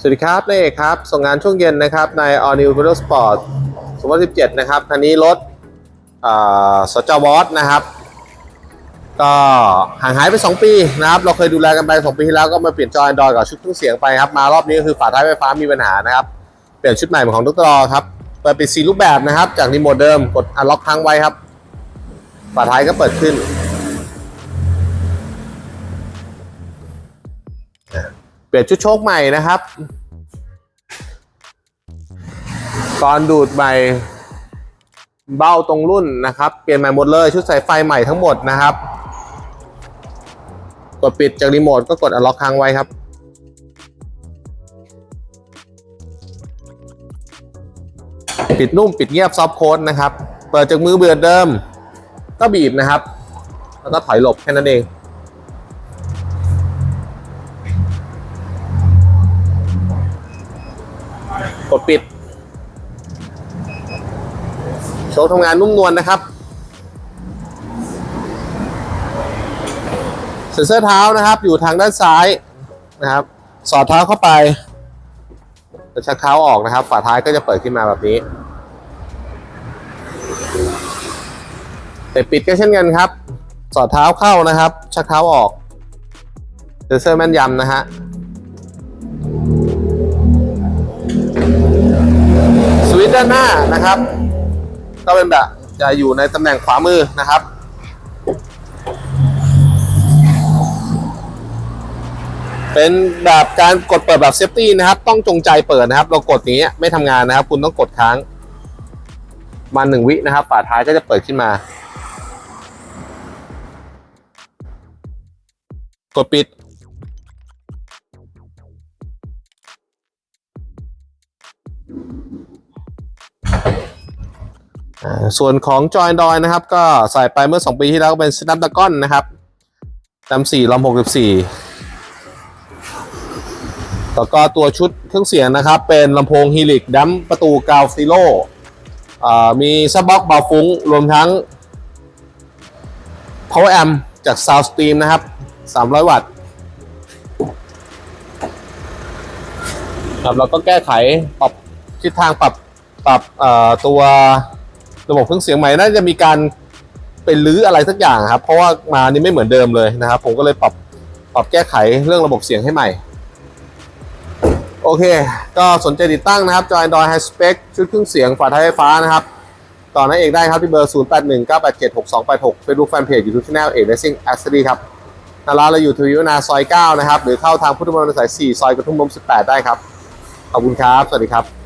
สวัสดีครับนายเอกครับ ส่งงานช่วงเย็นนะครับใน All New Motor Sport 2017 นะครับ คันนี้รถสจวอตนะครับ ก็ห่างหายไป 2 ปีนะครับ เราเคยดูแลกันไป 2 ปีที่แล้วก็มาเปลี่ยนจอ Android กับชุดเครื่องเสียงไปครับ มารอบนี้ก็คือฝาท้ายไฟฟ้ามีปัญหานะครับ เปลี่ยนชุดใหม่ของดรครับ เปิดปิดสีรูปแบบนะครับ จากรีโมทเดิม กดอันล็อกค้างไว้ครับ ฝาท้ายก็เปิดขึ้น เปลี่ยนชุดโชคใหม่นะครับก่อนดูดใหม่ เบ้าตรงรุ่นนะครับ เปลี่ยนใหม่หมดเลยชุดสายไฟใหม่ทั้งหมดนะครับ กดปิดจากรีโมทก็กดอันล็อกค้างไว้ครับ ปิดนุ่มปิดเงียบซอฟต์โค้ดนะครับ เปิดจากมือเบือเดิม ก็บีบนะครับ แล้วก็ถอยหลบแค่นั้นเอง กดปิด โชว์ทำงานนุ่มนวลนะครับเซ็นเซอร์เท้านะครับ อยู่ทางด้านซ้ายนะครับ สอดเท้าเข้าไปแล้วชักเท้าออกนะครับ ฝาท้ายก็จะเปิดขึ้นมาแบบนี้แต่ปิดก็เช่นกันครับ สอดเท้าเข้านะครับ ชักเท้าออกเซ็นเซอร์แม่นยำนะฮะ สวิตช์ด้านหน้านะครับ ก็เป็นแบบจะอยู่ในตำแหน่งขวามือนะครับ เป็นแบบการกดเปิดแบบเซฟตี้นะครับ ต้องจงใจเปิดนะครับ เรากดอย่างเงี้ไม่ทำงานนะครับ คุณต้องกดค้างมาหนึ่งวินะครับฝาท้ายก็จะเปิดขึ้นมา กดปิด ส่วนของจอย Android นะครับ ก็ใส่ไปเมื่อ 2 ปีที่แล้วก็เป็น Snapdragon นะครับลำ4ลำ64 แล้วก็ตัวชุดเครื่องเสียงนะครับ เป็นลำโพง Helix ดัมประตูกาวซิโลมีซับบ็อกบาฟุ้ง รวมทั้ง Power Amp จาก Soundstream นะครับ 300 วัตต์ครับแล้วก็แก้ไขปรับทิศทางปรับปรับตัว ระบบเครื่องเสียงใหม่น่าจะมีการไปรื้ออะไรสักอย่างครับ เพราะว่ามานี่ไม่เหมือนเดิมเลยนะครับ ผมก็เลยปรับปรับแก้ไขเรื่องระบบเสียงให้ใหม่ โอเค ก็สนใจติดตั้งนะครับจอย Android High Spec ชุดเครื่องเสียงฝาท้ายไฟฟ้านะครับต่อนั้นเอกได้ครับที่เบอร์ 0819876286 Facebook Fanpage YouTube Channel เอก Racing Accessory ครับนาร้านเราอยู่ทวีวนาซอย 9 นะครับ หรือเข้าทางพุทธมณฑลสาย 4 ซอยกระทุ่มลม18 ได้ครับ ขอบคุณครับ สวัสดีครับ